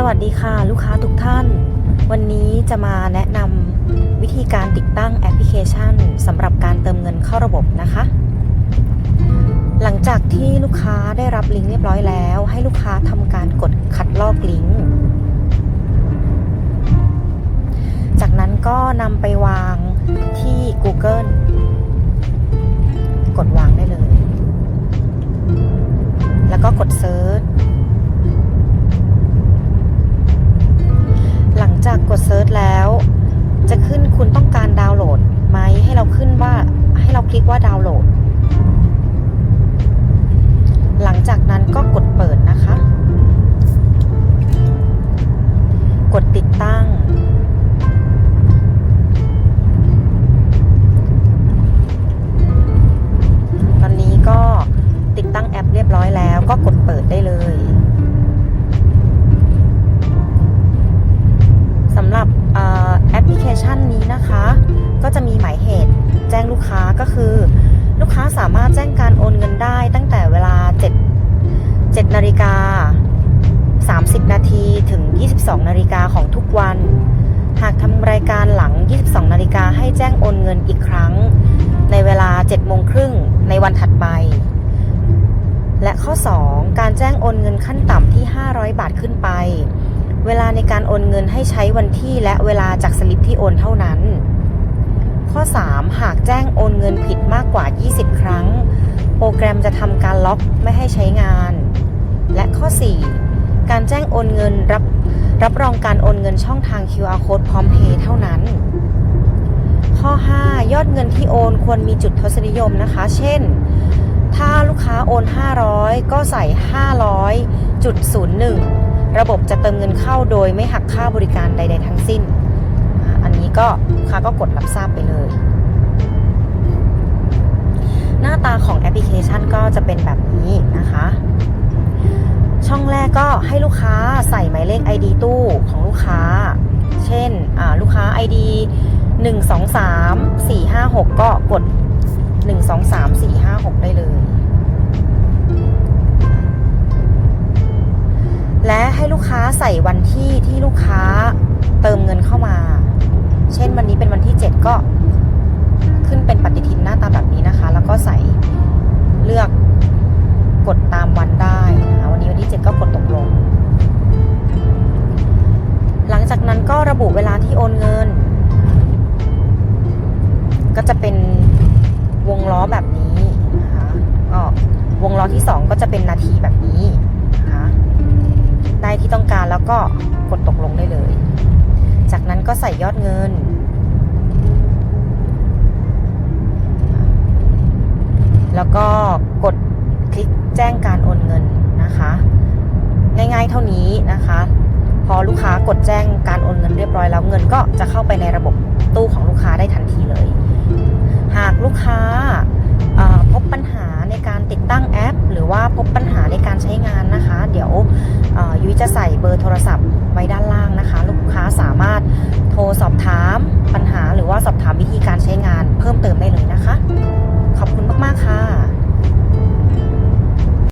สวัสดีค่ะลูกค้าทุกท่าน วันนี้จะมาแนะนำวิธีการติดตั้งแอปพลิเคชันสำหรับการเติมเงินเข้าระบบนะคะ หลังจากที่ลูกค้าได้รับลิงก์เรียบร้อยแล้ว ให้ลูกค้าทำการกดคัดลอกลิงก์จากนั้นก็นำไปวางที่ Google กดวางได้เลย แล้วก็กดเากกดเซิร์ชแล้ว จะขึ้นคุณต้องการดาวน์โหลดไหมให้เราขึ้นว่าให้เราคลิกว่าดาวน์โหลด หลังจากนั้นก็กดเปิดนะคะ กดติดตั้ง ตอนนี้ก็ติดตั้งแอปเรียบร้อยแล้วก็กดเปิด กค้าก็คือ ลูกค้าสามารถแจ้งการโอนเงินได้ตั้งแต่เวลา 7 7นาฬิกา30 นาทีถึง 22 นาฬิกาของทุกวัน หากทำรายการหลัง 22 นาฬิกาให้แจ้งโอนเงินอีกครั้ง ในเวลา 7 โมงครึ่งในวันถัดไป และข้อ 2 การแจ้งโอนเงินขั้นต่ำที่ 500 บาทขึ้นไป เวลาในการโอนเงินให้ใช้วันที่และเวลาจากสลิปที่โอนเท่านั้น ข้อ 3 หากแจ้งโอนเงินผิดมากกว่า 20 ครั้ง โปรแกรมจะทำการล็อกไม่ให้ใช้งาน และข้อ 4 การแจ้งโอนเงินรับรับรองการโอนเงินช่องทาง QR code พร้อมเพย์เท่านั้น ข้อ 5 ยอดเงินที่โอนควรมีจุดทศนิยมนะคะ เช่น ถ้าลูกค้าโอน 500 ก็ใส่ 500จุด01 ระบบจะเติมเงินเข้าโดยไม่หักค่าบริการใด ๆ ทั้งสิ้น ก็ลูกค้าก็กดรับทราบไปเลย หน้าตาของแอปพลิเคชันก็จะเป็นแบบนี้นะคะ ช่องแรกก็ให้ลูกค้าใส่หมายเลข ID ตู้ของลูกค้า เช่นลูกค้า ID 1 2 3 4 5 6 ก็กด 1 2 3 4 5 6 ได้เลย และให้ลูกค้าใส่วันที่ที่ลูกค้าเติมเงินเข้ามา เช่นวันนี้เป็นวันที่ 7 ก็ขึ้นเป็นปฏิทินหน้าตาแบบนี้นะคะ แล้วก็ใส่เลือกกดตามวันได้นะคะ วันนี้วันที่7ก็กดตกลง หลังจากนั้นก็ระบุเวลาที่โอนเงิน ก็จะเป็นวงล้อแบบนี้นะคะก็วงล้อที่ 2 ก็จะเป็นนาทีแบบนี้นะคะได้ที่ต้องการแล้วก็กดตกลงได้เลย จากนั้นก็ใส่ยอดเงิน แล้วก็กดคลิกแจ้งการโอนเงินนะคะ ง่ายๆเท่านี้นะคะ พอลูกค้ากดแจ้งการโอนเงินเรียบร้อยแล้วเงินก็จะเข้าไปในระบบตู้ของลูกค้าได้ทันทีเลย หากลูกค้าพบปัญหาในการติดตั้งแอป หรือว่าพบปัญหาในการใช้งานนะคะ เดี๋ยวยุ้ยจะใส่เบอร์โทรศัพท์ไว้ด้านล่างนะคะ ลูกค้าสามารถโทรสอบถาม